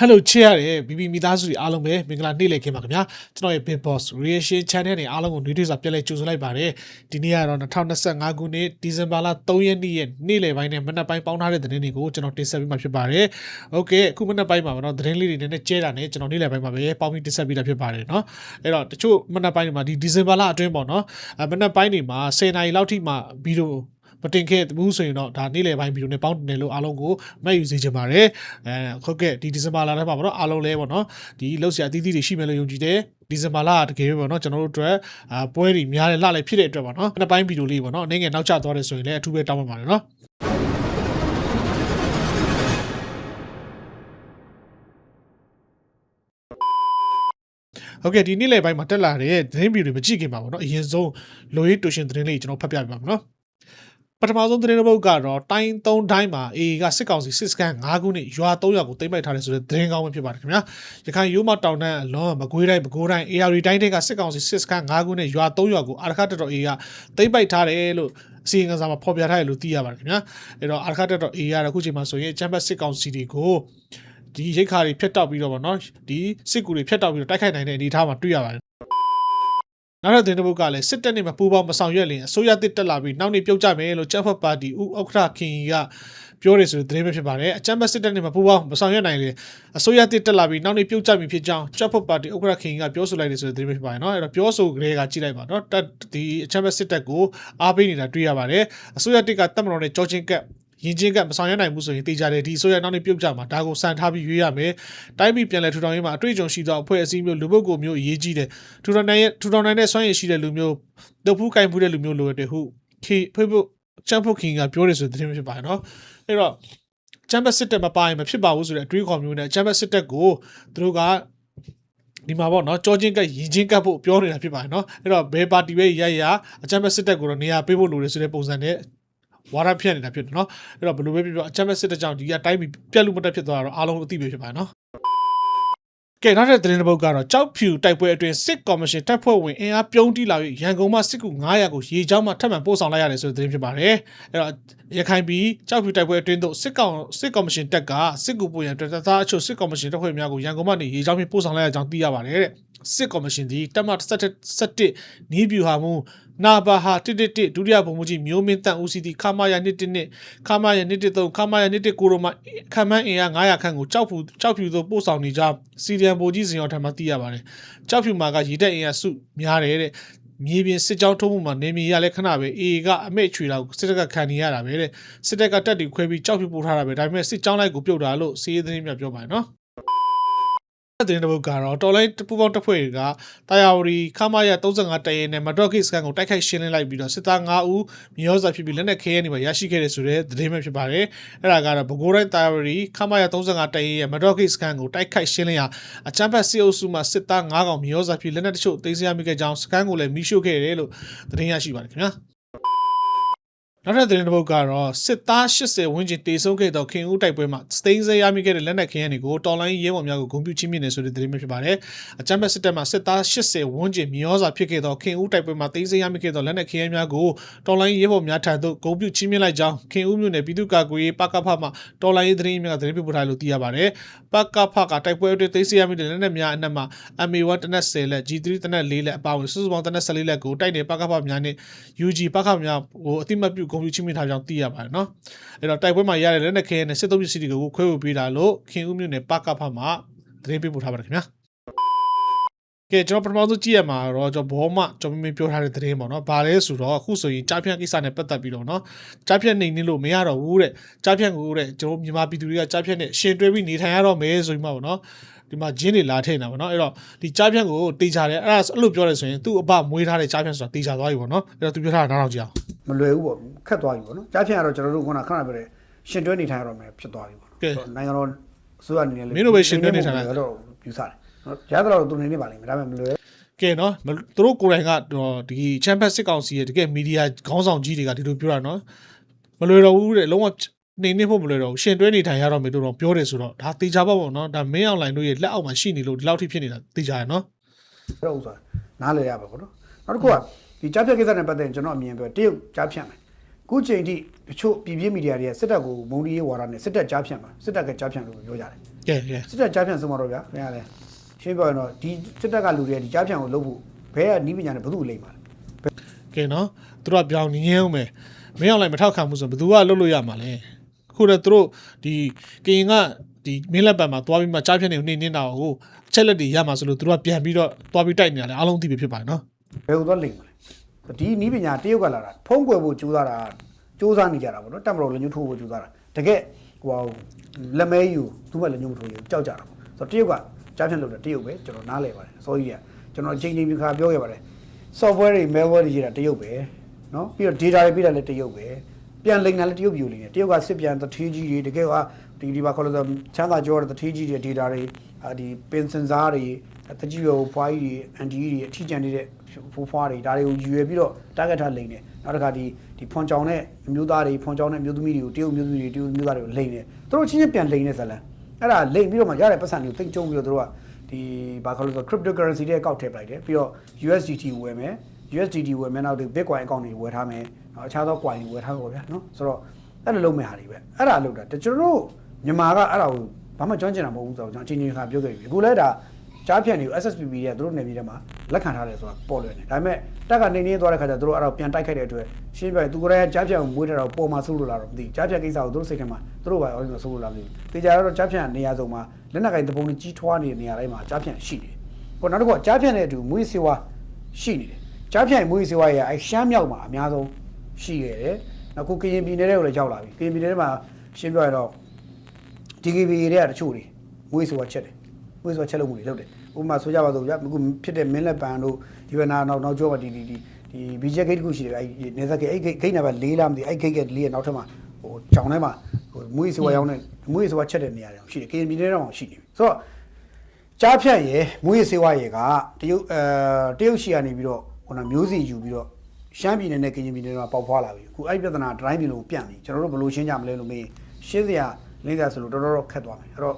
ဟယ်လိုချစ်ရတဲ့ BB မိသားစုတွေအားလုံးပဲမင်္ဂလာနေ့လည်ခင်ပါခင်ဗျာကျွန်တော်ရဲ့ Big Boss Reaction Channel နဲ့အားလုံးကိုနေ့တွေ့စွာပြန်လည်ကြိုဆိုလိုက်ပါတယ်ဒီနေ့ကတော့2025ခုနှစ်ဒီဇင်ဘာလ3ရက်နေ့ရဲ့နေ့လည်ပိုင်းနဲ့မနက်ပိုင်းပေါင်းထားတဲ့သတင်းတွေကိုကျွန်တော်တင်ဆက်ပေးမှာဖြစ်ပါတယ်โอเคအခုမနက်ပိုင်းမှာတော့သတင်းလေးတွေနည်းနည်းကျဲတာနဲ့ကျွန်တော်နေ့လည်ပိုင်းမှာပဲပေါင်းပြီးတင်ဆက်ပေးတာဖြစ်ပါတယ်เนาะအဲ့တော့တချို့မနက်ပိုင်းတွေမှာဒီဒီဇင်ဘာလအတွင်းပေါ့เนาะအဲမနက်ပိုင်းတွေမှာ10နာရီလောက်ထိမှဗီဒီယို မတင်ခဲ့ဘူးဆိုရင်တော့ဒါနေ့လည်ပိုင်းဗီဒီယိုနဲ့ပေါင်းတင်တယ်လို့အားလုံးကိုမှတ်ယူစေချင်ပါတယ်အဲဟုတ်ကဲ့ဒီဒီဇင်ဘာလထဲမှာပေါ့နော်အားလုံးလဲပေါ့နော်ဒီလောက်ဆရာအသီးသီးတွေရှိမယ်လို့ယုံကြည်တယ်ဒီဇင်ဘာလကတကယ်ပဲပေါ့နော်ကျွန်တော်တို့အတွက်အာပွဲတွေများတယ်လှလည်းဖြစ်တဲ့အတွက်ပေါ့နော်နှစ်ပိုင်းဗီဒီယိုလေးပေါ့နော်အနေငယ်နောက်ကျသွားတယ်ဆိုရင်လည်းအထူးပဲတောင်းပန်ပါတယ်နော်ဟုတ်ကဲ့ဒီနေ့လည်ပိုင်းမှာတက်လာတဲ့သတင်းဗီဒီယိုတွေမကြည့်ခင်ပါပေါ့နော်အရင်ဆုံးလိုရေးတူရှင်သတင်းလေးကျွန်တော်ဖတ်ပြပြပါမယ်နော် ပထမဆုံးသတင်းတစ်ပုဒ်ကတော့တိုင်း၃တိုင်းမှာ AA ကစစ်ကောင်စီစစ်စခန်း၅ခုနဲ့ရွာ၃ရွာကိုသိမ်းပိုက်ထားတယ်ဆိုတဲ့သတင်းကောင်းပဲဖြစ်ပါတယ်ခင်ဗျာရခိုင်ရိုးမတောင်တန်းအလွန်မကွေးတိုင်းပဲခူးတိုင်း AR တိုင်းတွေကစစ်ကောင်စီစစ်စခန်း၅ခုနဲ့ရွာ၃ရွာကိုအာရခတက်တော် AA ကသိမ်းပိုက်ထားတယ်လို့အစီရင်ခံစာမှာဖော်ပြထားတယ်လို့သိရပါတယ်ခင်ဗျာအဲ့တော့အာရခတက်တော် AA ကအခုချိန်မှာဆိုရင်ချမ်ဘတ်စစ်ကောင်စီတွေကိုဒီရိတ်ခါတွေဖျက်တောက်ပြီးတော့ဗောနော်ဒီစစ်ကူတွေဖျက်တောက်ပြီးတော့တိုက်ခိုက်နိုင်တဲ့အနေအထားမှာတွေ့ရပါတယ် နောက်တဲ့တင်တစ်ပုတ်ကလည်းစစ်တပ်နဲ့မပူးပေါင်းမဆောင်ရွက်လင်အစိုးရတစ်တက်လာပြီးနောက်နေ့ပြုတ်ကြမယ်လို့ချက်ဖက်ပါတီဦးဥက္ခရခင်ကြီးကပြောတယ်ဆိုတဲ့သတင်းပဲဖြစ်ပါတယ်အကြမ်းဖက်စစ်တပ်နဲ့မပူးပေါင်းမဆောင်ရွက်နိုင်လေအစိုးရတစ်တက်လာပြီးနောက်နေ့ပြုတ်ကြပြီဖြစ်ကြောင်းချက်ဖက်ပါတီဥက္ခရခင်ကြီးကပြောဆိုလိုက်တယ်ဆိုတဲ့သတင်းပဲဖြစ်ပါတယ်เนาะအဲ့တော့ပြောဆိုကြတဲ့ကကြည့်လိုက်ပါเนาะတက်ဒီအကြမ်းဖက်စစ်တပ်ကိုအားပေးနေတာတွေ့ရပါတယ်အစိုးရတစ်ကတက်မတော်နဲ့ကြောချင်းကပ် ရင်ချင်းကမဆောင်ရွက်နိုင်ဘူးဆိုရင်တေချာတယ်ဒီဆိုရနောက်နေ့ပြုတ်ကြမှာဒါကိုစံထားပြီးရွေးရမယ်တိုင်းပြည်ပြန်လဲထူထောင်ရေးမှာအတွေ့အကြုံရှိသောအဖွဲ့အစည်းမျိုးလူပုဂ္ဂိုလ်မျိုးအရေးကြီးတယ်ထူထောင်နိုင်ရဲ့ထူထောင်နိုင်တဲ့စွမ်းရည်ရှိတဲ့လူမျိုးတုပ်ဖူးကင်ဖူးတဲ့လူမျိုးလိုတဲ့ဟုခေဖေဖို့ချမ်ဖို့ခင်ကပြောတယ်ဆိုတဲ့သတင်းဖြစ်ပါတယ်နော်အဲ့တော့ချမ်ဘတ်စစ်တက်မပါရင်မဖြစ်ပါဘူးဆိုတဲ့အတွေးခေါ်မျိုးနဲ့ချမ်ဘတ်စစ်တက်ကိုသူတို့ကဒီမှာပေါ့နော်ကြောချင်းကပ်ရင်ချင်းကပ်ဖို့ပြောနေတာဖြစ်ပါတယ်နော်အဲ့တော့ဘယ်ပါတီပဲရရအချမ်ဘတ်စစ်တက်ကိုတော့နေရာပေးဖို့လိုတယ်ဆိုတဲ့ပုံစံနဲ့ ဝါရဖြတ်နေတာဖြစ်တယ်နော်အဲ့တော့ဘယ်လိုပဲပြောပြောအချမ်းမဲ့စစ်တဲ့ကြောင့်ဒီကတိုင်းပြည်ပြက်လူမတက်ဖြစ်သွားတော့အားလုံးအသိပဲဖြစ်ပါတယ်နော်ကဲနောက်တဲ့သတင်းတစ်ပုဒ်ကတော့ကြောက်ဖြူတိုက်ပွဲအတွင်းစစ်ကော်မရှင်တပ်ဖွဲ့ဝင်အင်အားပြုံးတိလာ၍ရန်ကုန်မှစစ်ကူ900ကိုရေချောင်းမှထပ်မံပို့ဆောင်လိုက်ရတယ်ဆိုတဲ့သတင်းဖြစ်ပါတယ်အဲ့တော့ရခိုင်ပြည်ကြောက်ဖြူတိုက်ပွဲအတွင်းသို့စစ်ကောင်စစ်ကော်မရှင်တပ်ကစစ်ကူပို့ရန်အတွက်တပ်သားအချို့စစ်ကော်မရှင်တပ်ဖွဲ့များကိုရန်ကုန်မှနေရေချောင်းဖြင့်ပို့ဆောင်လိုက်ရကြောင်းသိရပါတယ်တဲ့ စစ်ကော်မရှင်သည်တပ်မ17နီးဗျူဟာမှုနာဘာဟာ111ဒုတိယဗိုလ်မှူးကြီးမျိုးမင်းတန်ဦးစီးသည့်ခမာယာ112နဲ့ခမာယာ113ခမာယာ119ကိုရိုမှခမန်းအင်အား900ခန့်ကိုကြောက်ဖြူကြောက်ဖြူသို့ပို့ဆောင်နေကြစီရီယံဗိုလ်ကြီးစင်ရောထံမှသိရပါတယ်ကြောက်ဖြူမှာကရေတက်အင်အားစုများတယ်တဲ့မြေပြင်စစ်ကြောင်းထိုးမှုမှာနေမြေရလဲခဏပဲအေကအမိတ်ချွေလာကိုစစ်တပ်ကခံနေရတာပဲတဲ့စစ်တပ်ကတက်တီခွဲပြီးကြောက်ဖြူပို့ထားတာပဲဒါပေမဲ့စစ်ကြောင်းလိုက်ကိုပြုတ်တာလို့စီးရေးသတင်းများပြောပါတယ်နော် တဲ့တဲ့ဘုတ်ကတော့တော်လိုင်းပူပေါင်းတပ်ဖွဲ့တွေကတာယာဝရီခမာရ35တရဲနဲ့မဒရော့ကိစကန်ကိုတိုက်ခိုက်ရှင်းလင်းလိုက်ပြီးတော့စစ်သား9ဦးမြေရောစာဖြစ်ပြီးလက်နက်ခဲရနေပါရရှိခဲ့တဲ့ဆိုတဲ့သတင်းပဲဖြစ်ပါတယ်။အဲ့ဒါကတော့ဘကိုးတိုင်းတာယာဝရီခမာရ35တရဲရဲ့မဒရော့ကိစကန်ကိုတိုက်ခိုက်ရှင်းလင်းရာအချမ်းဖတ်စီအုပ်စုမှစစ်သား9កောင်မြေရောစာဖြစ်လက်နက်တချို့သိမ်းဆည်းရမိခဲ့ကြောင်းစကန်ကိုလည်းမိရှို့ခဲ့တယ်လို့သတင်းရရှိပါတယ်ခင်ဗျာ။ နောက်ထပ်သတင်းတစ်ပုဒ်ကတော့စစ်သား80ဝန်းကျင်တေဆုံးခဲ့သောခင်ဦးတိုက်ပွဲမှာစသိန်းစဲရမိခဲ့တဲ့လက်နက်ခဲယမ်းတွေကိုတော်လိုင်းရဲဘော်များကိုဂုဏ်ပြုချင်းမြင့်နေဆိုတဲ့သတင်းပဲဖြစ်ပါတယ်။အကြမ်းဖက်စစ်တပ်မှစစ်သား80ဝန်းကျင်မြေဩဇာဖြစ်ခဲ့သောခင်ဦးတိုက်ပွဲမှာသိန်းစဲရမိခဲ့သောလက်နက်ခဲယမ်းများကိုတော်လိုင်းရဲဘော်များထံသို့ဂုဏ်ပြုချင်းမြင့်လိုက်ကြောင်းခင်ဦးမြို့နယ်ပြည်သူ့ကာကွယ်ရေးပကဖမှတော်လိုင်းရေးသတင်းများကသတင်းပြပို့ထားလို့သိရပါတယ်။ပကဖကတိုက်ပွဲအတွင်းသိန်းစဲရမိတဲ့လက်နက်များအနက်မှာ MA1 တနက်10လက် G3 တနက်4လက်အပါအဝင်စုစုပေါင်းတနက်14လက်ကိုတိုက်နယ်ပကဖများနဲ့ UG ပကဖများကိုအတိမတ်ပြုဂုဏ်ပြုချင်းမြင့်ထားကြောင်းသိရပါတယ်နော်အဲ့တော့တိုက်ပွဲမှာရတဲ့လက်နက်ခဲနဲ့စစ်သုံးပစ္စည်းတွေကိုခွဲဝေပေးတာလို့ခင်ဦးမြို့နယ်ပကဖမှာသတင်းပေးပို့ထားပါတယ်ခင်ဗျာကဲကျွန်တော်ပထမဆုံးကြည့်ရမှာတော့ကျွန်တော်ဘောမကျွန်တော်မင်းပြောထားတဲ့သတင်းပေါ့နော်။ဘာလဲဆိုတော့အခုဆိုရင်ကြားဖြန့်ကိစ္စနဲ့ပတ်သက်ပြီးတော့နော်။ကြားဖြန့်နေနေလို့မရတော့ဘူးတဲ့။ကြားဖြန့်ကိုတဲ့ကျွန်တော်မြန်မာပြည်သူတွေကကြားဖြန့်နဲ့ရှင်တွဲပြီးနေထိုင်ရတော့မယ်ဆိုပြီးမှပေါ့နော်။ ဒီမှာဂျင်းတွေလာထိန်တာပေါ့နော်။အဲ့တော့ဒီကြားဖြန့်ကိုတေချာတယ်အဲ့ဒါအဲ့လိုပြောတယ်ဆိုရင်သူ့အဘမွေးထားတဲ့ကြားဖြန့်ဆိုတာတေချာသွားပြီပေါ့နော်။အဲ့တော့သူပြောထားတာနားထောင်ကြည့်အောင်မလွယ်ဘူးပေါ့ခက်သွားပြီပေါ့နော်ကြားဖြတ်ရတော့ကျွန်တော်တို့ခုနခဏပြောတဲ့ရှင်တွဲနေထိုင်ရတော့မယ်ဖြစ်သွားပြီပေါ့ကဲနော်နိုင်ငံတော်အစိုးရအနေနဲ့မင်းတို့ပဲရှင်တွဲနေထိုင်လိုက်တော့ယူဆတယ်နော်ကြားတော့သူနေနေပါလိမ့်မယ်ဒါပေမဲ့မလွယ်ကဲနော်မသူတို့ကိုယ်တိုင်ကတော့ဒီချမ်ပီယံစစ်ကောင်စီရဲ့တကယ်မီဒီယာခေါင်းဆောင်ကြီးတွေကဒီလိုပြောတာနော်မလွယ်တော့ဘူးတဲ့လုံးဝ နေနေဖို့မလွယ်တော့ဘူးရှင်တွဲနေထိုင်ရတော့မယ်လို့တော့ပြောတယ်ဆိုတော့ဒါတေချာပေါ့ပေါ့နော်ဒါမင်းအွန်လိုင်းတို့ရဲ့လက်အောက်မှာရှိနေလို့ဒီလောက်ထိဖြစ်နေတာတေချာရနော်တော့ဥစ္စာနားလည်ရပါပေါ့နော်နောက်တစ်ခုကဒီကြားဖြတ်ကိစ္စနဲ့ပတ်သက်ရင်ကျွန်တော်အမြင်ပြောတရုတ်ကြားဖြတ်မယ်ခုချိန်ထိတချို့ပြည်ပြင်းမီဒီယာတွေကစစ်တပ်ကိုမုံဒီရေးဝါဒနဲ့စစ်တပ်ကြားဖြတ်မှာစစ်တပ်ကကြားဖြတ်လို့ပြောကြတယ်ကဲကဲစစ်တပ်ကြားဖြန့်ဆုံးမတော့ဗျာခင်ဗျားလဲရှင်းပြောရင်တော့ဒီစစ်တပ်ကလူတွေဒီကြားဖြန့်ကိုလုပ်ဖို့ဘဲကနီးပညာနဲ့ဘယ်သူ့လိမ့်ပါလဲကဲနော်သူတို့ကပြောင်းနေငင်းအောင်မယ်မင်းအောင်လိုက်မထောက်ခံမှုဆိုဘယ်သူကလွတ်လို့ရမှာလဲအ ခုတော့သူတို့ဒီကရင်ကဒီမင်းလက်ပံမှာသွားပြီးမှကြားဖြတ်နေကိုနှိမ့်နေတာကိုအချက်လက်တွေရမှာဆိုလို့သူတို့ကပြန်ပြီးတော့သွားပြီးတိုက်နေတာလေအားလုံးသိပြီဖြစ်ပါတယ်နော်ဘယ်လိုသွားလိမ့်မလဲဒီနီးပညာတရုတ်ကလာတာဖုံးကွယ်ဖို့ကြိုးစားတာကြိုးစားနေကြတာပေါ့နော်တက်မတော်လက်ညှိုးထိုးဖို့ကြိုးစားတာတကယ်ဟိုလက်မဲယူသူ့ဘက်လက်ညှိုးမထိုးရင်ကြောက်ကြတာပေါ့ဆိုတော့တရုတ်ကကြားဖြန့်လုပ်တာတရုတ်ပဲကျွန်တော်နားလဲပါတယ်အစောကြီးကကျွန်တော်အချိန်ချင်းမြခါပြောခဲ့ပါတယ် software တွေ malware တွေရေးတာတရုတ်ပဲနော်ပြီးတော့ data တွေပြတာလည်းတရုတ်ပဲ ပြန်လိမ့်တာလည်းတရုတ်ပြူလိမ့်တယ်တရုတ်ကစစ်ပြန်တထီးကြီးတွေတကယ်ကဒီဒီမှာခေါ်လို့ဆိုချမ်းသာကြောတဲ့တထီးကြီးတွေ data တွေအာဒီ pin sensor တွေတကြီးရောဖွားကြီးတွေ anti တွေအထီးကျန်နေတဲ့ဖိုးဖွားတွေဒါတွေကိုယူရပြီးတော့ target ထားလိမ့်တယ်နောက်တစ်ခါဒီဒီဖွန်ကြောင်နဲ့အမျိုးသားတွေဖွန်ကြောင်နဲ့အမျိုးသမီးတွေကိုတရုတ်အမျိုးသမီးတွေတရုတ်အမျိုးသားတွေကိုလိမ့်တယ်သူတို့ချင်းချင်းပြန်လိမ့်နေဇလန်အဲ့ဒါလိမ့်ပြီးတော့မှရတဲ့ပတ်စံတွေကိုတိတ်ကျုံပြီးတော့သူတို့ကဒီဘာခေါ်လို့ဆို cryptocurrency တွေကောက်ထည့်ပလိုက်တယ်ပြီးတော့ USDT ဝယ်မယ် USDT ဝယ်မယ်နောက်ဒီ Bitcoin account တွေဝယ်ထားမယ် နောက်အခြားသော coin တွေဝယ်ထားမှာပေါ့ဗျာနော်ဆိုတော့အဲ့လိုလုပ်မဲ့ဟာတွေပဲအဲ့ဒါလုပ်တာတကျွန်တော်တို့မြန်မာကအဲ့ဒါကိုဘာမှကျွမ်းကျင်တာမဟုတ်ဘူးဆိုတော့ကျွန်တော်အချင်းချင်းခါပြောခဲ့ပြီအခုလဲဒါကြားဖြန့်တွေကို SSPP တွေကသူတို့နေပြည်တော်မှာလက်ခံထားတယ်ဆိုတာပေါ်လွယ်နေဒါပေမဲ့တက်ကနေနေသွားတဲ့ခါကျသူတို့အဲ့ဒါပြန်တိုက်ခိုက်တဲ့အတွက်ရှင်းပြသူကလည်းကြားဖြန့်ကိုမွေးတဲ့တော့ပေါ်မှာစိုးလို့လာတော့မသိကြားဖြန့်ကိစ္စကိုသူတို့စိတ်ထဲမှာသူတို့ပါအော်လို့စိုးလို့လာမသိဘူးတေချာတော့ကြားဖြန့်နေရာစုံမှာလက်နက်ကင်တပုံတွေကြီးထွားနေတဲ့နေရာတိုင်းမှာကြားဖြန့်ရှိတယ်ဟိုနောက်တစ်ခုကကြားဖြန့်တဲ့အတူမွေးစေဝါရှိနေတယ်ကြားဖြန့်မွေးစေဝါရအဲရှမ်းမြောက်မှာအများဆုံး ရှိခဲ့တယ်။အခုကရင်ပြည်နယ်တွေကိုလည်းရောက်လာပြီ။ကရင်ပြည်နယ်ထဲမှာရှင်းပြရတော့ DKB တွေကတချို့တွေမွေးစေဝါချက်တယ်။မွေးစေဝါချက်လို့မှုတွေလုပ်တယ်။ဥပမာဆိုကြပါစို့ဗျာအခုဖြစ်တဲ့မင်းလက်ပံတို့ဒီဘက်နာနောက်နောက်ကျောမှာဒီဒီဒီဒီ BJ gate တခုရှိတယ်အဲနေဆက် gate အဲ gate gate နံပါတ်၄လားမသိအဲ gate gate ၄ရဲ့နောက်ထပ်မှာဟိုကြောင်ထဲမှာဟိုမွေးစေဝါရောင်းတဲ့မွေးစေဝါချက်တဲ့နေရာတွေရှိတယ်။ကရင်ပြည်နယ်ထဲမှာရှိနေပြီ။ဆိုတော့ကြားဖြတ်ရယ်မွေးစေဝါရယ်ကတရုတ်အဲတရုတ်ရှီကနေပြီးတော့ခုနမျိုးစီယူပြီးတော့ ရှမ်းပြည်နယ်နဲ့ကရင်ပြည်နယ်မှာပေါက်ဖွာလာပြီအခုအဲ့ဒီပြဿနာတိုင်းပြည်လုံးပြန့်ပြီကျွန်တော်တို့ဘယ်လိုရှင်းကြမလဲလို့မေးရှင်းစရာလင်းစရာဆိုလို့တော်တော်တော့ခက်သွားမယ်အဲ့တော့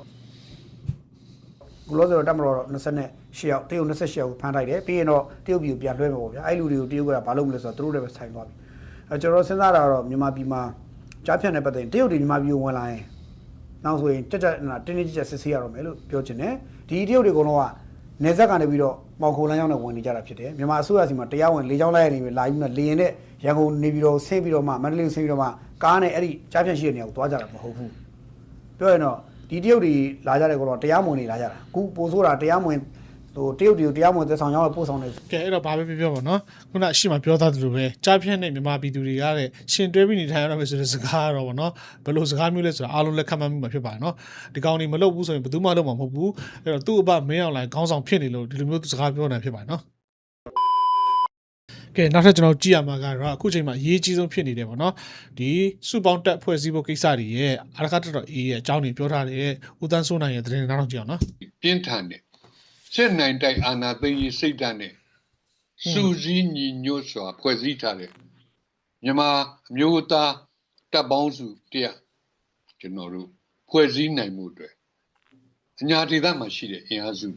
ဘလို့ဆိုတော့တမတော်တော့28ရောက်တရုတ်28ရောက်ကိုဖမ်းလိုက်တယ်ပြီးရင်တော့တရုတ်ပြည်ကိုပြန်လွှဲမှာပေါ့ဗျာအဲ့လူတွေကိုတရုတ်ကဘာလုပ်မလဲဆိုတော့သူတို့လည်းပဲဆိုင်သွားပြီအဲကျွန်တော်စဉ်းစားတာတော့မြန်မာပြည်မှာကြားဖြတ်တဲ့ပတ်သက်ရင်တရုတ်တွေမြန်မာပြည်ကိုဝင်လာရင်နောက်ဆိုရင်တက်တက်နာတင်းတင်းကြပ်ကြပ်စစ်ဆေးရတော့မယ်လို့ပြောချင်တယ်ဒီတရုတ်တွေကတော့က နေဆက်ကနေပြီးတော့မော်ခိုလန်းကြောင်းနဲ့ဝင်နေကြတာဖြစ်တယ်မြန်မာအစိုးရစီမှာတရားဝင်လေးချောင်းလိုက်ရနေပြီလာပြီးမှလေရင်နဲ့ရန်ကုန်နေပြီးတော့ဆင်းပြီးတော့မှမန္တလေးဆင်းပြီးတော့မှကားနဲ့အဲ့ဒီကြားဖြတ်ရှိတဲ့နေရာကိုသွားကြတာမဟုတ်ဘူးပြောရင်တော့ဒီတရုတ်တွေလာကြတဲ့ကတော့တရားမဝင်နေလာကြတာအခုပိုဆိုးတာတရားမဝင် ဟိုတရုတ်တွေကိုတရားမဝင်သက်ဆောင်ရောက်ပို့ဆောင်နေကဲအဲ့တော့ဘာပဲပြောပြောပါနော်ခုနအရှိမပြောသားသလိုပဲကြားဖြတ်နေမြန်မာပြည်သူတွေကတဲ့ရှင်တွဲပြီးနေထိုင်ရတော့မယ်ဆိုတဲ့စကားကတော့ဗောနော်ဘယ်လိုစကားမျိုးလဲဆိုတာအားလုံးလက်ခံမှတ်မှုမှာဖြစ်ပါတယ်နော်ဒီကောင်တွေမလုပ်ဘူးဆိုရင်ဘယ်သူမှလုပ်မှာမဟုတ်ဘူးအဲ့တော့သူ့အပမင်းအောင်လိုက်ခေါင်းဆောင်ဖြစ်နေလို့ဒီလိုမျိုးသူစကားပြောနေတာဖြစ်ပါတယ်နော်ကဲနောက်ထပ်ကျွန်တော်ကြည့်ရမှာကတော့အခုချိန်မှာအရေးကြီးဆုံးဖြစ်နေတယ်ဗောနော်ဒီစုပေါင်းတက်ဖွဲ့စည်းဖို့ကိစ္စတွေရဲ့အရကတော်တော်အေးရဲ့အကြောင်းတွေပြောထားတဲ့ဦးတန်းစိုးနိုင်ရဲ့သတင်းနောက်တော့ကြည့်အောင်နော်ပြင်းထန်တဲ့ စစ်နိုင်တိုက်အာဏာသိမ်းရေးစိတ်ဓာတ်နဲ့စူးစီးညီညွတ်စွာဖွဲ့စည်းထားတဲ့မြန်မာအမျိုးသားတပ်ပေါင်းစုတရားကျွန်တော်တို့ဖွဲ့စည်းနိုင်မှုအတွက်အညာဒေသမှာရှိတဲ့အင်အားစု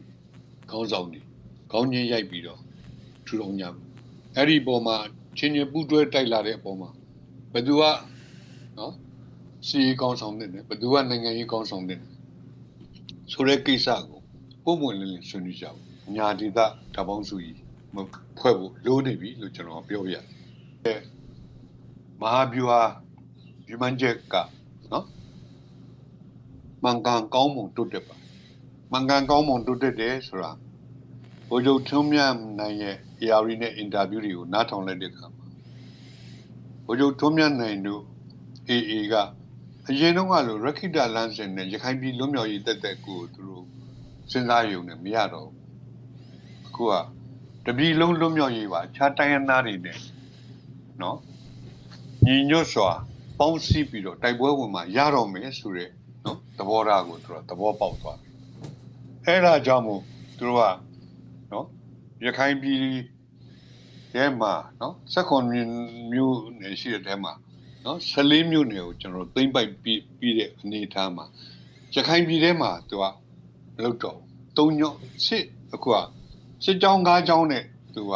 ခေါင်းဆောင်တွေခေါင်းချင်းရိုက်ပြီးတော့ထူထောင်ကြမယ်အဲ့ဒီပုံမှာချင်းချင်းပူးတွဲတိုက်လာတဲ့အပေါ်မှာဘယ်သူကနော်စီကောင်းဆောင်တဲ့ဘယ်သူကနိုင်ငံရေးကောင်းဆောင်တဲ့ဆိုတဲ့ကိစ္စကို ပုံမှန်လေးလေးဆွေးနွေးကြအောင်။ညာဒေသဓာတ်ပေါင်းစုကြီးမဖွဲ့ဖို့လိုနေပြီလို့ကျွန်တော်ပြောပြရတယ်။အဲမဟာဗျူဟာယူမန်ချက်ကနော်မန်ကန်ကောင်းမွန်တိုးတက်ပါ။မန်ကန်ကောင်းမွန်တိုးတက်တယ်ဆိုတာဘိုလ်ချုပ်ထုံးမြတ်နိုင်ရဲ့ ARD နဲ့အင်တာဗျူးတွေကိုနားထောင်လိုက်တဲ့အခါမှာဘိုလ်ချုပ်ထုံးမြတ်နိုင်တို့ AA ကအရင်တုန်းကလိုရခိတလမ်းစဉ်နဲ့ရခိုင်ပြည်လွတ်မြောက်ရေးတက်တက်ကိုသူတို့ စဉ်းစားရုံနဲ့မရတော့ဘူးအခုကတပြည်လုံးလွတ်မြောက်ရေးပါအခြားတိုင်းရင်းသားတွေနဲ့နော်ညီညွတ်စွာပေါင်းစည်းပြီးတော့တိုက်ပွဲဝင်မှာရတော့မယ်ဆိုတဲ့နော်သဘောထားကိုသူတို့သဘောပေါက်သွားတယ်အဲ့ဒါကြောင့်မို့သူတို့ကနော်ရခိုင်ပြည်ထဲမှာနော်စက်ကွန်မျိုးနယ်ရှိတဲ့ထဲမှာနော်14မျိုးနယ်ကိုကျွန်တော်တို့သိမ့်ပိုက်ပြီးပြီးတဲ့အနေအထားမှာရခိုင်ပြည်ထဲမှာသူကမ လုပ်တော့ဘူး၃ညစစ်အခုကစစ်ကြောင်း၅ကြောင်းနဲ့သူက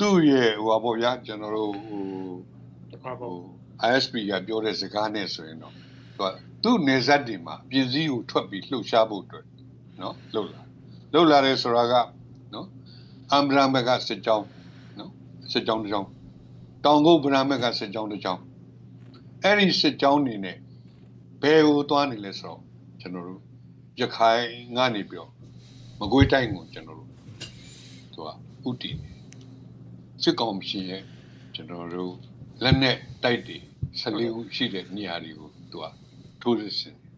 သူ့ရဲ့ဟိုပါပေါ့ဗျာကျွန်တော်တို့ဟိုဟို ISP ကပြောတဲ့စကားနဲ့ဆိုရင်တော့သူကသူသူ့နေဆက်တွေမှာပြည်စည်းကိုထွက်ပြီးလှုပ်ရှားဖို့အတွက်နော်လှုပ်လာလှုပ်လာတယ်ဆိုတာကနော်အမ်ဘရမ်ဘကစစ်ကြောင်းနော်စစ်ကြောင်းတစ်ကြောင်းတောင်ကုတ်ဗရမ်ဘကစစ်ကြောင်းတစ်ကြောင်းအဲ့ဒီစစ်ကြောင်းနေနဲ့ဘယ်ကိုသွားနေလဲဆိုတော့ကျွန်တော်တို့ ရခိုင်ငါနေပြီးတော့မကွေးတိုင်းကိုကျွန်တော်တို့သူကဥတီနေစစ်ကောင်ရှင်ရဲ့ကျွန်တော်တို့လက်နဲ့တိုက်တွေ14ခုရှိတဲ့နေရာတွေကိုသူကထိုးစစ်ဆင်တယ်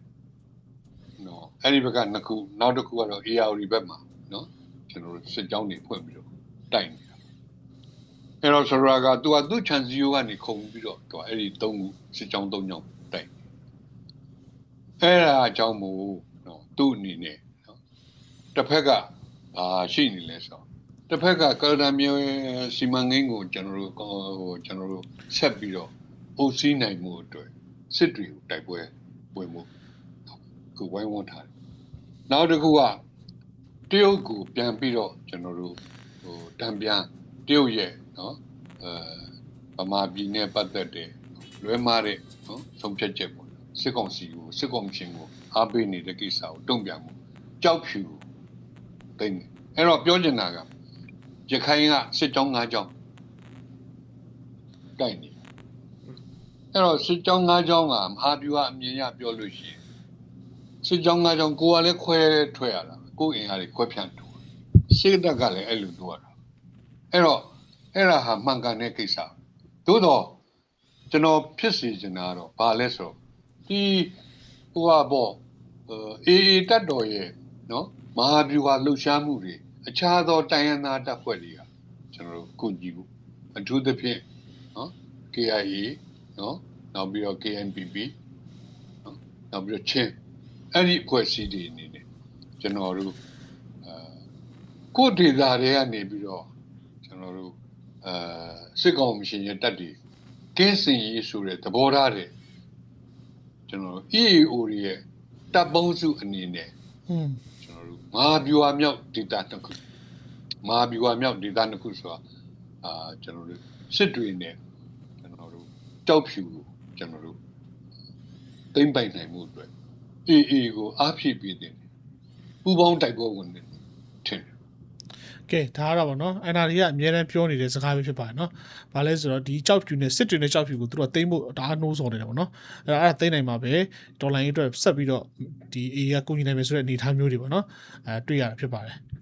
နော်အဲ့ဒီဘက်ကနှစ်ခုနောက်တစ်ခုကတော့ AR ဘက်မှာနော်ကျွန်တော်တို့စစ်ကြောင်းတွေဖွင့်ပြီးတော့တိုက်နေတာအဲ့တော့ဆိုတော့ကသူကသူ့ချန်စီယိုကနေခုံပြီးတော့သူကအဲ့ဒီသုံးခုစစ်ကြောင်းသုံးကြောင်းတိုက်အဲ့ဒါအကြောင်းမို့နော် သူ့အနေနဲ့နော်တစ်ဖက်ကအာရှိနေလဲဆိုတော့တစ်ဖက်ကကာဒါမျိုးစီမံကိန်းကိုကျွန်တော်တို့ကောဟိုကျွန်တော်တို့ဆက်ပြီးတော့အုပ်စီးနိုင်မှုအတွက်စစ်တွေကိုတိုက်ပွဲဝင်မှုခုဝိုင်းဝန်းထားတယ်နောက်တစ်ခုကတရုတ်ကိုပြန်ပြီးတော့ကျွန်တော်တို့ဟိုတံပြန်တရုတ်ရဲ့နော်အဲဗမာပြည်နဲ့ပတ်သက်တဲ့လွဲမားတဲ့နော်ဆုံးဖြတ်ချက်ပေါ့စစ်ကောင်စီကိုစစ်ကောင်ရှင်ကို အားပေးနေတဲ့ကိစ္စကိုတုံ့ပြန်မှုကြောက်ဖြူတိတ်နေအဲ့တော့ပြောချင်တာကရခိုင်ကစစ်ကြောင်း၅ကြောင်းတိုက်နေအဲ့တော့စစ်ကြောင်း၅ကြောင်းကမဟာဗျူဟာအမြင်ရပြောလို့ရှိရင်စစ်ကြောင်း၅ကြောင်းကိုကလည်းခွဲထွက်ရတာကိုယ်အင်အားတွေခွဲဖြန့်တူစစ်တပ်ကလည်းအဲ့လိုတူရတာအဲ့တော့အဲ့ဒါဟာမှန်ကန်တဲ့ကိစ္စသို့တော့ကျွန်တော်ဖြစ်စီချင်တာကတော့ဘာလဲဆိုတော့ဒီ ဟိုဟာပေါ့အေးအေးတက်တော်ရဲ့နော်မဟာဗျူဟာလှုပ်ရှားမှုတွေအခြားသောတိုင်းရင်းသားတပ်ဖွဲ့တွေကကျွန်တော်တို့ကုညီဖို့အထူးသဖြင့်နော် KIA နော်နောက်ပြီးတော့ KNPP နော်နောက်ပြီးတော့ချင်းအဲ့ဒီအဖွဲ့အစည်းတွေအနေနဲ့ကျွန်တော်တို့အဲကိုယ်ဒေသတွေကနေပြီးတော့ကျွန်တော်တို့အဲစစ်ကောင်မရှင်ရဲ့တပ်တွေကင်းစင်ရေးဆိုတဲ့သဘောထားတွေ ကျွန်တော်တို့ EAO တွေရဲ့တပ်ပေါင်းစုအနေနဲ့อืมကျွန်တော်တို့မဟာဗျူဟာမြောက်ဒေတာတစ်ခုမဟာဗျူဟာမြောက်ဒေတာတစ်ခုဆိုတာအာကျွန်တော်တို့စစ်တွေနဲ့ကျွန်တော်တို့ကြောက်ဖြူကိုကျွန်တော်တို့သိမ့်ပိုင်နိုင်မှုအတွက် AA ကိုအားဖြည့်ပေးတယ်ပူပေါင်းတိုက်ပွဲဝင်တယ်ထင်တယ် ကဲဒါကတော့ဗောနော် NRD ကအများအားပြောနေတဲ့စကားပဲဖြစ်ပါတယ်နော်။ဘာလဲဆိုတော့ဒီကြောက်ဖြူနဲ့စစ်တွေနဲ့ကြောက်ဖြူကိုသူတို့ကတိမ့်ဖို့ဒါနှိုးဆော်နေတယ်ဗောနော်။အဲ့ဒါအဲ့ဒါတိမ့်နိုင်မှာပဲဒေါ်လာရေးအတွက်ဆက်ပြီးတော့ဒီ A ကကိုကြီးနိုင်မယ်ဆိုတဲ့အနေအထားမျိုးတွေဗောနော်။အဲတွေ့ရတာဖြစ်ပါတယ်။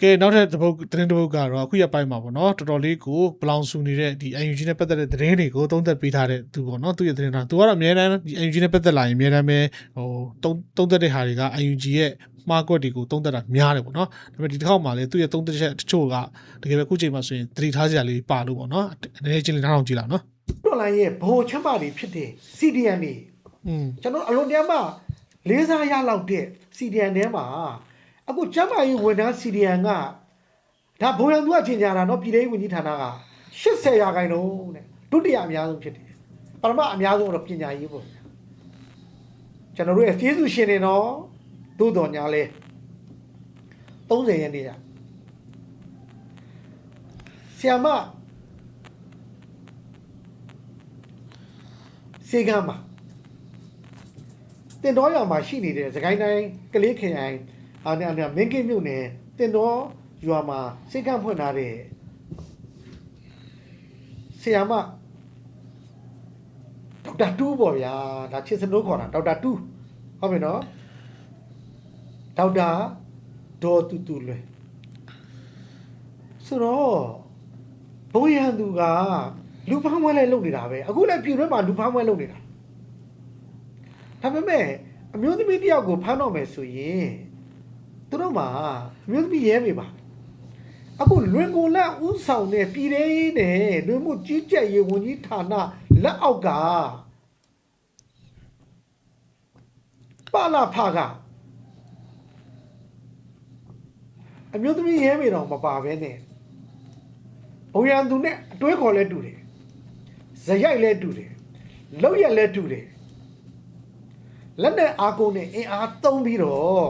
ကဲနောက်ထပ်တစ်ပုတ်သတင်းတစ်ပုတ်ကတော့အခုရပိုင်းမှာပေါ့နော်တော်တော်လေးကိုဘလောင်ဆူနေတဲ့ဒီ UNG နဲ့ပတ်သက်တဲ့သတင်းတွေကိုသုံးသပ်ပေးထားတဲ့သူပေါ့နော်သူရဲ့သတင်းတာသူကတော့အများတန်းဒီ UNG နဲ့ပတ်သက်လာရင်အများတန်းပဲဟိုသုံးသုံးသပ်တဲ့ဟာတွေက UNG ရဲ့ မှားကွက်တွေကိုသုံးသက်တာများတယ်ပေါ့နော်ဒါပေမဲ့ဒီတစ်ခေါက်မှာလည်းသူ့ရဲ့သုံးသက်ချက်တချို့ကတကယ်ပဲအခုချိန်မှာဆိုရင်သတိထားစရာလေးပါလို့ပေါ့နော်အနေနဲ့ချင်းလေးနားထောင်ကြည့်လာနော်တော်လိုင်းရဲ့ဘိုးချမ်းပါတွေဖြစ်တဲ့ CDM တွေอืมကျွန်တော်အလွန်တမ်းမှလေးစားရလောက်တဲ့ CDM ထဲမှာအခုချမ်းပါရေးဝန်ထမ်း CDM ကဒါဘိုးရံသူကချိန်ကြတာနော်ပြည်ထောင်ဝန်ကြီးဌာနက80ရာခိုင်နှုန်းတဲ့ဒုတိယအများဆုံးဖြစ်တယ်ပရမအများဆုံးတော့ပညာရေးပေါ့ကျွန်တော်တို့ရဲ့ကျေးဇူးရှင်တွေနော် သို့တော်ညာလဲ30ရက်နေ့ကဆီယမစေကမ်းမှာတင်တော်ရွာမှာရှိနေတဲ့စကိုင်းတိုင်းကလေးခရိုင်အာနာနာမင်းကင်းမြို့နယ်တင်တော်ရွာမှာစေကမ်းဖွင့်ထားတဲ့ဆီယမဒေါက်တာတူးပေါ့ဗျာဒါချစ်စနိုးခေါ်တာဒေါက်တာတူးဟုတ်ပြီနော် ဒေါက်တာဒေါ်တူတူလွယ်ဆိုတော့ဘိုးရန်သူကလူဖမ်းဝဲလဲလုပ်နေတာပဲအခုလည်းပြည်တွင်းမှာလူဖမ်းဝဲလုပ်နေတာဒါပေမဲ့အမျိုးသမီးတစ်ယောက်ကိုဖမ်းတော့မယ်ဆိုရင်သူတို့မှာအမျိုးသမီးရဲမိပါအခုလွင်ကိုလက်ဥဆောင်တဲ့ပြည်ထောင်ရေးနဲ့လွင်မှုကြီးကြပ်ရေးဝန်ကြီးဌာနလက်အောက်ကပါလာဖက အမျိုးသမီးရဲမိတော့မပါဘဲနဲ့ဘုံရန်သူနဲ့အတွဲခေါ်လဲတူတယ်ဇရိုက်လဲတူတယ်လောက်ရက်လဲတူတယ်လက်နဲ့အားကုန်နဲ့အင်အားသုံးပြီးတော့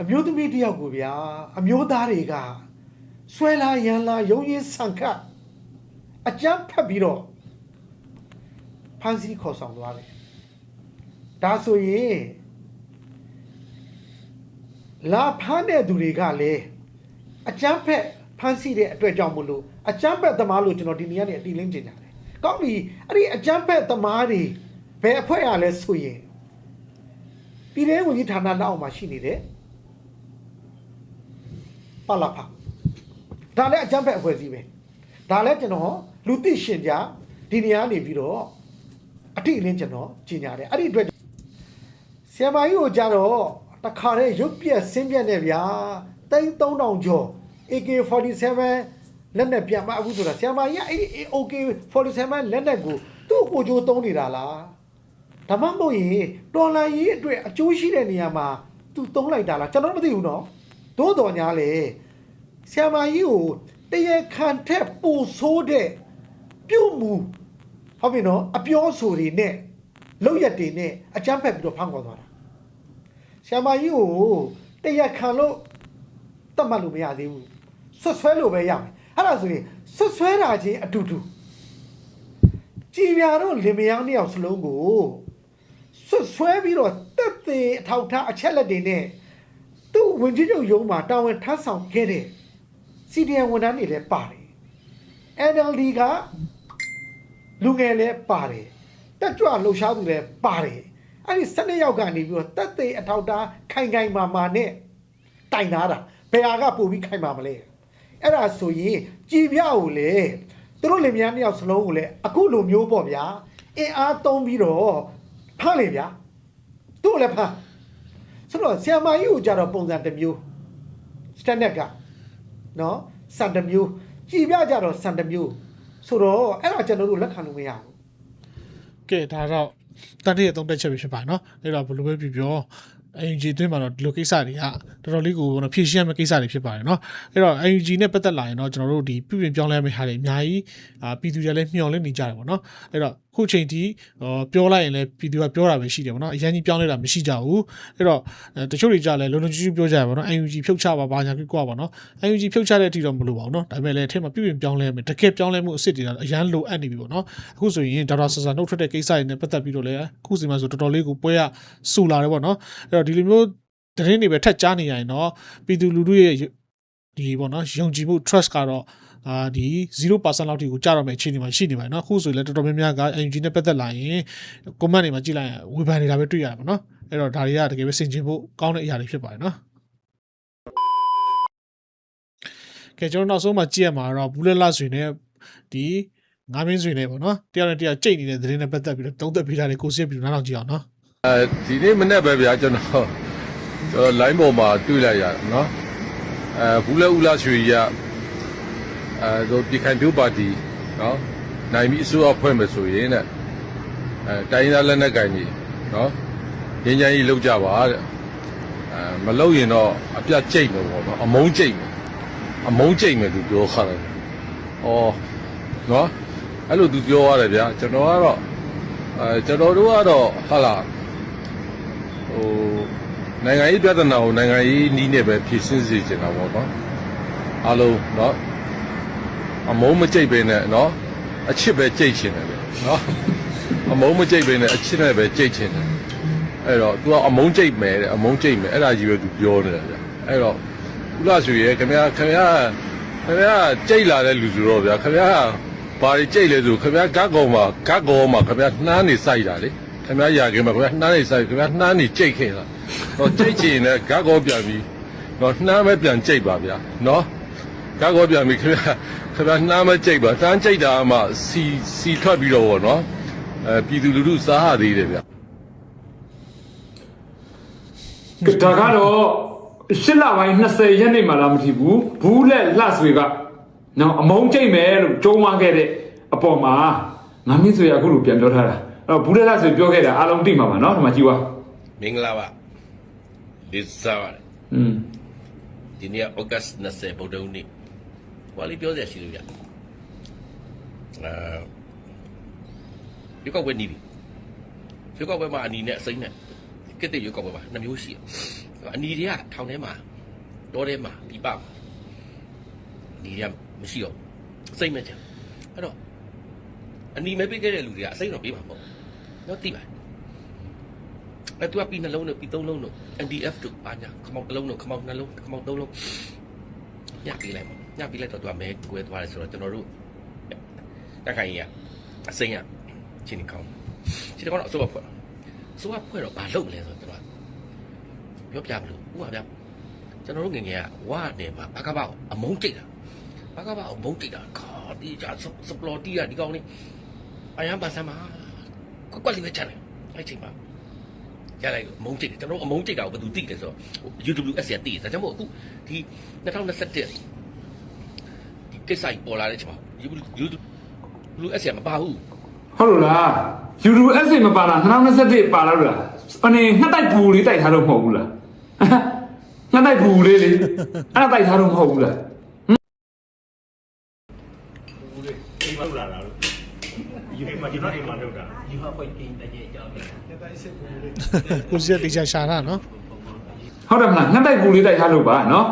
အမျိုးသမီးတယောက်ကိုဗျာအမျိုးသားတွေကဆွဲလာရန်လာရုံရင်းဆန်ခတ်အကြမ်းဖက်ပြီးတော့ဖမ်းဆီးခေါ်ဆောင်သွားတယ်ဒါဆိုရင် လာဖမ်းတဲ့သူတွေကလည်းအကြမ်းဖက်ဖမ်းဆီးတဲ့အတွက်ကြောင့်မလို့အကြမ်းဖက်သမားလို့ကျွန်တော်ဒီနေ့ကနေအတိလင်းကျင်ကြတယ်ကောင်းပြီအဲ့ဒီအကြမ်းဖက်သမားတွေဘယ်အဖွဲ့ရလဲဆိုရင်ပြည်ထောင်ဝင်ကြီးဌာနလက်အောက်မှာရှိနေတဲ့ပလာဖာဒါလည်းအကြမ်းဖက်အဖွဲ့အစည်းပဲဒါလည်းကျွန်တော်လူသိရှင်ကြားဒီနေရာနေပြီးတော့အတိအလင်းကျွန်တော်ကြီးညာတယ်အဲ့ဒီအတွက်ဆရာမကြီးကိုကြတော့ တခါတည်းရုပ်ပြက်ဆင်းပြက်နေဗျာတိန်း3000ကျော် AK47 လက်နဲ့ပြန်မအခုဆိုတာဆရာမကြီးကအဲ့ဒီ AK47 လက်နဲ့ကိုသူ့ကိုကြိုးသုံးနေတာလားဒါမှမဟုတ်ရင်တော်လန်ကြီးအတွက်အကျိုးရှိတဲ့နေရာမှာသူသုံးလိုက်တာလားကျွန်တော်မသိဘူးနော်သို့တော်ညာလေဆရာမကြီးကိုတရေခံထက်ပူဆိုးတဲ့ပြုတ်မှုဟုတ်ပြီနော်အပြောဆိုတွေနဲ့လောက်ရက်တွေနဲ့အကြမ်းဖက်ပြီးတော့ဖမ်းခေါ်သွားတာ ဆရာမကြီးကိုတရေခံလို့တတ်မှတ်လို့မရသေးဘူးဆွတ်ဆွဲလို့ပဲရမယ်အဲ့ဒါဆိုရင်ဆွတ်ဆွဲတာချင်းအတူတူကြည်ပြာတို့လင်မယားနှစ်ယောက်စလုံးကိုဆွတ်ဆွဲပြီးတော့တက်သေးအထောက်ထားအချက်လက်တွေနဲ့သူ့ဝင်ကြီးချုပ်ရုံးမှာတာဝန်ထမ်းဆောင်ခဲ့တဲ့ CDN ဝန်ထမ်းတွေလည်းပါတယ် NLD ကလူငယ်လည်းပါတယ်တက်ကြွလှုပ်ရှားသူလည်းပါတယ် အဲ့ဒီ12ယောက်ကနေပြီးတော့တက်သေးအထောက်ထားခိုင်ခိုင်မာမာနဲ့တိုင်ထားတာဘယ်ဟာကပို့ပြီးခိုင်မာမလဲအဲ့ဒါဆိုရင်ကြည်ပြကိုလေသူတို့လင်မယားနှစ်ယောက်စလုံးကိုလည်းအခုလိုမျိုးပေါ့ဗျာအင်အားသုံးပြီးတော့ဖမ်းလေဗျာသူ့ကိုလည်းဖမ်းဆိုတော့ဆီယမာကြီးကိုကြတော့ပုံစံတစ်မျိုး standard ကနော်စံတစ်မျိုးကြည်ပြကြတော့စံတစ်မျိုးဆိုတော့အဲ့ဒါကျွန်တော်တို့လက်ခံလို့မရဘူးကဲဒါတော့ တန်တဲ့ရဲ့သုံးသက်ချက်ပဲဖြစ်ပါเนาะအဲ့တော့ဘယ်လိုပဲပြောပြော AUG အတွင်းမှာတော့ဒီလိုကိစ္စတွေကတော်တော်လေးကိုဖြည့်ရှင်းရမယ့်ကိစ္စတွေဖြစ်ပါတယ်เนาะအဲ့တော့ AUG နဲ့ပတ်သက်လာရင်တော့ကျွန်တော်တို့ဒီပြုပြင်ပြောင်းလဲမယ့်ဟာတွေအများကြီးအာပြည်သူတွေလည်းမျှော်လင့်နေကြတယ်ပေါ့เนาะအဲ့တော့ အခုချိန်ထိပြောလိုက်ရင်လည်းပြည်သူကပြောတာပဲရှိတယ်ပေါ့နော်အရင်ကြီးပြောင်းလဲတာမရှိကြဘူးအဲ့တော့တချို့တွေကြလည်းလုံးလုံးကြီးကြီးပြောကြရပါတော့ UNG ဖြုတ်ချပါဘာညာကိကွာပါနော် UNG ဖြုတ်ချတဲ့အထိတော့မလိုပါဘူးနော်ဒါပေမဲ့လည်းအထက်မှာပြုပြင်ပြောင်းလဲမယ်တကယ်ပြောင်းလဲမှုအစ်စ်တွေကအရင်လိုအပ်နေပြီပေါ့နော်အခုဆိုရင်ဒေါက်တာဆာဆာနှုတ်ထွက်တဲ့ကိစ္စတွေနဲ့ပတ်သက်ပြီးတော့လည်းအခုစီမှာဆိုတော်တော်လေးကိုပွဲရဆူလာတယ်ပေါ့နော်အဲ့တော့ဒီလိုမျိုးသတင်းတွေပဲထက်ကြားနေရရင်တော့ပြည်သူလူထုရဲ့ဒီပေါ့နော်ယုံကြည်မှု trust ကတော့ အာဒီ0%လောက်ထိကိုကြာတော့မယ့်အခြေအနေမှာရှိနေပါတယ်เนาะအခုဆိုရင်လည်းတော်တော်များများက NG နဲ့ပတ်သက်လာရင် comment တွေမှာကြည့်လိုက်ရင်ဝေဖန်နေတာပဲတွေ့ရတယ်ပေါ့เนาะအဲ့တော့ဒါတွေကတကယ်ပဲစင်ကျင်ဖို့ကောင်းတဲ့အရာတွေဖြစ်ပါတယ်เนาะ ကဲကျွန်တော်နောက်ဆုံးမှကြည့်ရမှာတော့ဘူးလက်လဆွေနဲ့ဒီငါးမင်းဆွေနဲ့ပေါ့နော်တယောက်နဲ့တယောက်ကြိတ်နေတဲ့သတင်းနဲ့ပတ်သက်ပြီးတော့တုံးသက်ပေးထားတဲ့ကိုစစ်ပြီးတော့နောက်ကြည့်အောင်နော် အဲဒီနေ့မနေ့ပဲဗျာကျွန်တော်ကျွန်တော် line ပေါ်မှာတွေ့လိုက်ရတယ်နော်အဲဘူးလဲဦးလာရွှေကြီးက အဲတို့ပြည်ခိုင်ပြိုးပါတီနော်နိုင်ပြီးအစိုးရဖွဲ့မယ်ဆိုရင်တဲ့အဲတိုင်းသားလက်နက်ကင်ကြီးနော်ငင်းချမ်းကြီးလောက်ကြပါတဲ့အဲမလောက်ရင်တော့အပြတ်ကြိတ်မယ်ပေါ့နော်အမုန်းကြိတ်မယ်အမုန်းကြိတ်မယ်သူပြောခါတယ်ဩနော်အဲ့လိုသူပြောရတယ်ဗျာကျွန်တော်ကတော့အဲကျွန်တော်တို့ကတော့ဟာလား ဟိုနိုင်ငံရေးပြဿနာကိုနိုင်ငံရေးနီးနဲ့ပဲဖြေရှင်းစေချင်တာပေါ့နော်အားလုံးเนาะ အမုံမကြိတ်ပဲနဲ့နော်အချစ်ပဲကြိတ်ချင်တယ်ပဲနော်အမုံမကြိတ်ပဲနဲ့အချစ်နဲ့ပဲကြိတ်ချင်တယ်အဲ့တော့ तू ကအမုံကြိတ်မယ်တဲ့အမုံကြိတ်မယ်အဲ့ဒါကြီးပဲ तू ပြောနေတာဗျအဲ့တော့ဥလားဆိုရဲခင်ဗျာခင်ဗျာခင်ဗျာကြိတ်လာတဲ့လူဆိုတော့ဗျာခင်ဗျာဘာတွေကြိတ်လဲဆိုခင်ဗျာဂတ်ကောင်မှာဂတ်ကောင်မှာခင်ဗျာနှမ်းနေစိုက်တာလေခင်ဗျာရာခင်မှာခင်ဗျာနှမ်းနေစိုက်ခင်ဗျာနှမ်းနေကြိတ်ခဲ့တာတော့ကြိတ်ချင်ရင်လည်းဂတ်ကောင်ပြန်ပြီးတော့နှမ်းပဲပြန်ကြိတ်ပါဗျာနော်ဂတ်ကောင်ပြန်ပြီးခင်ဗျာ ခင်ဗျားနှမ်းပဲကြိတ်ပါနှမ်းကြိတ်တာမှစီစီထွက်ပြီးတော့ဗောနော်အဲပြည်သူလူထုစားရသေးတယ်ဗျာဒါကတော့ရှစ်လပိုင်း20ရက်နေ့မှလားမထီဘူးဘူးလက်လှဆွေကနော်အမုံကျိတ်မယ်လို့ကြုံးဝါခဲ့တဲ့အပေါ်မှာငါမင်းဆွေကအခုလိုပြန်ပြောထားတာအဲ့တော့ဘူးလက်လှဆွေပြောခဲ့တာအားလုံးသိမှာပါနော်ဒီမှာကြည့်ပါမင်္ဂလာပါဒီစားပါอืมဒီနေ့ဩဂတ်20ဗုဒ္ဓဟူးနေ့ ဟောလေးပြောစရာရှိလို့ရအာရွေးကောက်ပွဲနီးပြီရွေးကောက်ပွဲမှာအနီနဲ့အစိမ့်နဲ့ကစ်တဲ့ရွေးကောက်ပွဲမှာနှစ်မျိုးရှိတယ်အနီတွေကထောင်ထဲမှာတောထဲမှာပြပမှာအနီတွေကမရှိတော့ဘူးအစိမ့်မဲ့ချင်အဲ့တော့အနီမဲ့ပေးခဲ့တဲ့လူတွေကအစိမ့်တော့ပေးမှာပေါ့နော်သိပါတယ်အဲ့သူကပြီးနှလုံးနဲ့ပြီးသုံးလုံးတို့ NDF တို့ပါညာခမောက်တစ်လုံးတို့ခမောက်နှလုံးခမောက်သုံးလုံးညပေးလိုက်ပါ ညပေးလိုက်တော့သူကမဲကွဲသွားတယ်ဆိုတော့ကျွန်တော်တို့တက်ခိုင်ကြီးကအစိမ်းရချင်းကောင်းချင်းကောင်းတော့အစိုးရဖွဲ့အစိုးရဖွဲ့တော့ဘာလုပ်မလဲဆိုတော့ကျွန်တော်ပြောပြမလို့ဥပါဗျကျွန်တော်တို့ငငယ်ကဝါနေမှာဘာကပောက်အမုန်းကြိတ်တာဘာကပောက်အမုန်းကြိတ်တာခါဒီကြစပလော်တီကဒီကောင်းလေးအယံပါစမ်းမှာကွက်ကွက်လေးပဲချတယ်အဲ့ချိန်မှာရလိုက်လို့အမုန်းကြိတ်တယ်ကျွန်တော်အမုန်းကြိတ်တာကိုဘယ်သူသိလဲဆိုတော့ UWS ရသိတယ်ဒါကြောင့်မို့အခုဒီ2021ဒီ ကိစ္စကြီးပေါ်လာတဲ့အချိန်မှာ UWS ရမပါဘူးဟုတ်လို့လား UUSA မပါလား2021ပါလားလို့လားအနေငှက်တိုက်ပူလေးတိုက်ထားတော့မဟုတ်ဘူးလားငှက်တိုက်ပူလေးလေအဲ့ဒါတိုက်ထားတော့မဟုတ်ဘူးလားအိမ်မလောက်လာတာလို့ဒီအိမ်မှာကျွန်တော်အိမ်မှာလောက်တာကိုစီကတေချာရှာတာနော်ဟုတ်တယ်မလားငှက်တိုက်ပူလေးတိုက်ထားလို့ပါနော်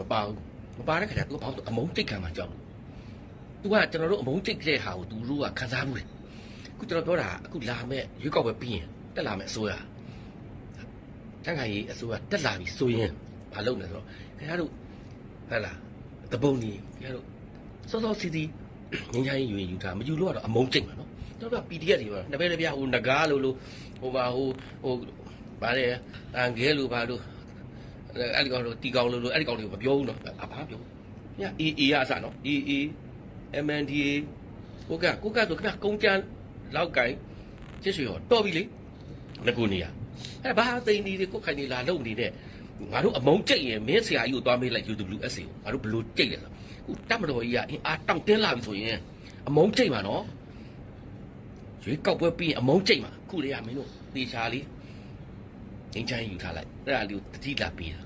မပါဘူးမပါတဲ့ခါကျသူကဘာလို့အမုန်းတိတ်ခံမှာကြောက် သူကကျွန်တော်တို့အမုန်းတိတ်တဲ့ဟာကိုသူတို့ကခံစားမှုတယ်အခုကျွန်တော်ပြောတာအခုလာမဲ့ရွေးကောက်ပွဲပြီးရင်တက်လာမဲ့အစိုးရတန်ခိုင်ကြီးအစိုးရတက်လာပြီဆိုရင်ဘာလုပ်လဲဆိုတော့ခင်ဗျားတို့ဟဲ့လားတပုံကြီးခင်ဗျားတို့စောစောစီစီငင်းချိုင်းယူရင်ယူတာမယူလို့ကတော့အမုန်းတိတ်မှာနော်ကျွန်တော်က PDF တွေပါနှစ်ဘက်တစ်ပြားဟိုငကားလို့လို့ဟိုပါဟိုဟိုဗါလေအန်ဂဲလို့ပါလို့အဲ့ဒီကောင်လို့တီကောင်လို့လို့အဲ့ဒီကောင်တွေကိုမပြောဘူးနော်အဘာပြောည AA ရအစနော် AA MNDA ကိုကကိုကဆိုခဏကုန်းကြမ်းလောက်ကိုင်းချစ်ရွှေရောတော်ပြီလေငကူနေရအဲ့ဘာသိန်းဒီကိုခိုင်နေလာလုံနေတဲ့ငါတို့အမုံကြိတ်ရင်မင်းဆရာကြီးကိုသွားမေးလိုက် UWSA ကိုငါတို့ဘလို့ကြိတ်လဲဆိုခုတတ်မတော်ကြီးကအင်းအားတောင့်တင်းလာပြီဆိုရင်အမုံကြိတ်မှာနော်ရွေးကောက်ပွဲပြီးရင်အမုံကြိတ်မှာခုလေးရမင်းတို့တေချာလေးငင်းချမ်းယူထားလိုက်အဲ့ဒါလေးကိုတတိလာပေးတာ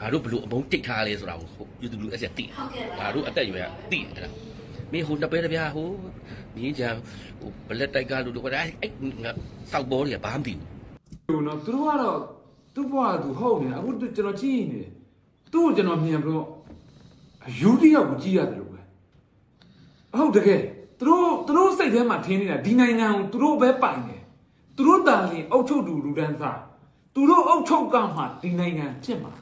ငါတို့ဘလို့အမုန်းတိတ်ထားလဲဆိုတာကို UWS ကသိတယ်ငါတို့အတက်အရွယ်ကသိတယ်အဲ့ဒါမင်းဟိုနှစ်ပဲတစ်ပြားဟိုမြင်းချံဟိုဘလက်တိုက်ကလို့တို့ကအဲ့အဲ့ငါစောက်ဘောတွေကဘာမှမသိဘူးဟိုနော်သူတို့ကတော့သူ့ဘဝကသူဟုတ်နေအခုကျွန်တော်ကြည့်နေတယ်သူ့ကိုကျွန်တော်မြင်ပြီးတော့အယူတယောက်ကိုကြည့်ရတယ်လို့ပဲဟုတ်တကယ်သူတို့သူတို့စိတ်ထဲမှာထင်းနေတာဒီနိုင်ငံကိုသူတို့ပဲပိုင်တယ်သူတို့တာလင်အုပ်ချုပ်သူလူတန်းစားသူတို့အုပ်ချုပ်ကမှဒီနိုင်ငံဖြစ်မှာ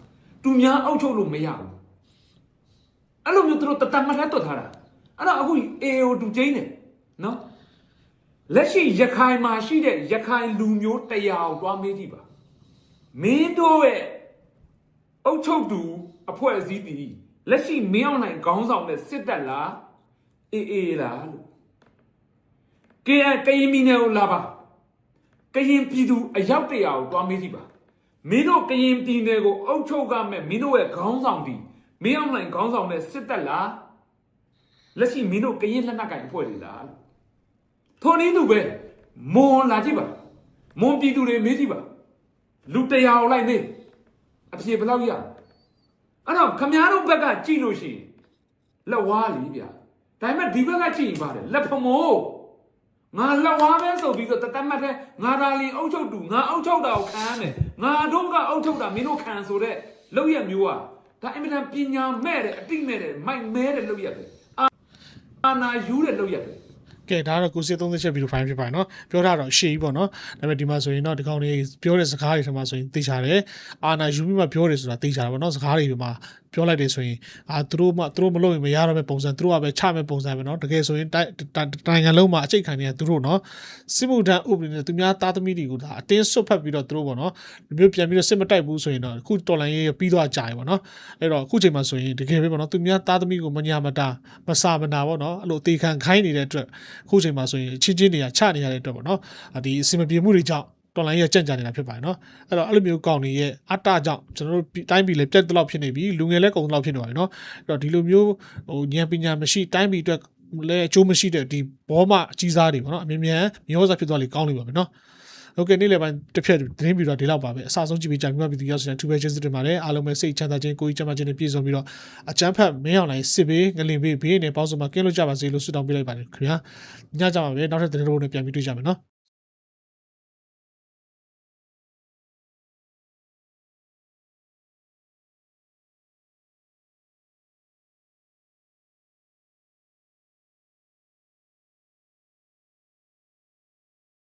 သူများအုပ်ချုပ်လို့မရဘူးအဲ့လိုမျိုးသူတို့တတမတ်ထဲတွတ်ထားတာအဲ့တော့အခု AO တူကျင်းနေနော်လက်ရှိရခိုင်မှာရှိတဲ့ရခိုင်လူမျိုးတရားကိုတွားမေးကြည့်ပါမင်းတို့ရဲ့အုတ်ချုပ်သူအဖွဲ့အစည်းတည်လက်ရှိမင်းအောင်နိုင်ခေါင်းဆောင်တဲ့စစ်တပ်လားအေးအေးလားလို့ကဲကရင်မီနယ်ကိုလာပါကရင်ပြည်သူအယောက်တရာကိုတွားမေးကြည့်ပါ မင်းတို့ကရင်ပြည်နယ်ကိုအုတ်ချုပ်ကမဲ့မင်းတို့ရဲ့ခေါင်းဆောင်တည်မင်းအောင်နိုင်ခေါင်းဆောင်တဲ့စစ်တပ်လားလက်ရှိမင်းတို့ကရင်လက်နက်ကင်အဖွဲ့တွေလားလို့ထိုနည်းသူပဲမွန်လာကြည့်ပါမွန်ပြည်သူတွေမေးကြည့်ပါလူတရားအောင်လိုက်နေအဖြေဘယ်လောက်ရအဲ့တော့ခမားတို့ဘက်ကကြည့်လို့ရှိရင်လက်ဝါးလीဗျာဒါပေမဲ့ဒီဘက်ကကြည့်ရင်ပါတယ်လက်ဖမိုး ငါလက်ဝါးပဲဆိုပြီးတော့တတ်မှတ်တဲ့ငါဒါလင်အုပ်ချုပ်တူငါအုပ်ချုပ်တာကိုခံရမယ်ငါတို့ကအုပ်ချုပ်တာမင်းတို့ခံဆိုတဲ့လောက်ရမျိုးอ่ะဒါအင်မတန်ပညာမဲ့တယ်အတိမဲ့တယ်မိုက်မဲတယ်လောက်ရတယ်အာအာနာယူတဲ့လောက်ရတယ်ကဲဒါကတော့ကိုစီ30ချက်ဗီဒီယိုဖိုင်ဖြစ်ပါတယ်နော်ပြောတာတော့ရှေ့ကြီးပေါ့နော်ဒါပေမဲ့ဒီမှာဆိုရင်တော့ဒီကောင်လေးပြောတဲ့စကားတွေထင်မှာဆိုရင်သိချတယ်အာနာယူပြီးမှပြောတယ်ဆိုတာသိချတာပေါ့နော်စကားတွေဒီမှာ ပြောလိုက်တယ်ဆိုရင်အာသူတို့မှသူတို့မလုပ်ရင်မရတော့မယ့်ပုံစံသူတို့ကပဲချမယ့်ပုံစံပဲနော်တကယ်ဆိုရင်တိုင်းနိုင်ငံလုံးမှာအချိတ်ခံနေတဲ့သူတို့နော်စစ်မှုထမ်းဥပဒေနဲ့သူများသားသမီးတွေကိုဒါအတင်းဆွတ်ဖက်ပြီးတော့သူတို့ပေါ့နော်ဒီမျိုးပြန်ပြီးတော့စစ်မတိုက်ဘူးဆိုရင်တော့အခုတော်လိုင်းရေးပြီးသွားကြရပေါ့နော်အဲ့တော့အခုချိန်မှာဆိုရင်တကယ်ပဲပေါ့နော်သူများသားသမီးကိုမညာမတာမစာမနာပေါ့နော်အဲ့လိုအသေးခံခိုင်းနေတဲ့အတွက်အခုချိန်မှာဆိုရင်ချင်းချင်းတွေကချနေရတဲ့အတွက်ပေါ့နော်ဒီအစင်မပြေမှုတွေကြောင့် တော်လိုင်းရဲ့ကြံ့ကြာနေတာဖြစ်ပါတယ်နော်အဲ့တော့အဲ့လိုမျိုးကောင်းနေရဲ့အတ္တကြောင့်ကျွန်တော်တို့တိုင်းပြည်လည်းပြတ်တလောက်ဖြစ်နေပြီလူငယ်လည်းကုန်တလောက်ဖြစ်နေပါပြီနော်အဲ့တော့ဒီလိုမျိုးဟိုဉာဏ်ပညာမရှိတိုင်းပြည်အတွက်လည်းအကျိုးမရှိတဲ့ဒီဘောမအကြီးစားတွေပေါ့နော်အမြင်မြန်မျောစားဖြစ်သွားလေကောင်းနေပါပြီနော်ဟုတ်ကဲ့နေ့လယ်ပိုင်းတစ်ဖြက်သတင်းပြီးတော့ဒီလောက်ပါပဲအစားဆုံးကြည့်ပြီးကြာမြတ်ပြီးဒီရောက်စတဲ့သူပဲချင်းစစ်တွေမှာလည်းအားလုံးပဲစိတ်ချမ်းသာခြင်းကိုယ်ကြီးချမ်းသာခြင်းနဲ့ပြည့်စုံပြီးတော့အချမ်းဖက်မင်းအောင်နိုင်စစ်ဘေးငလင်ဘေးဘေးနဲ့ပေါင်းစုံမှာကင်းလို့ကြပါစေလို့ဆုတောင်းပေးလိုက်ပါတယ်ခင်ဗျာညကြပါပဲနောက်ထပ်သတင်းတစ်ပုဒ်နဲ့ပြန်ပြီးတွေ့ကြမယ်နော်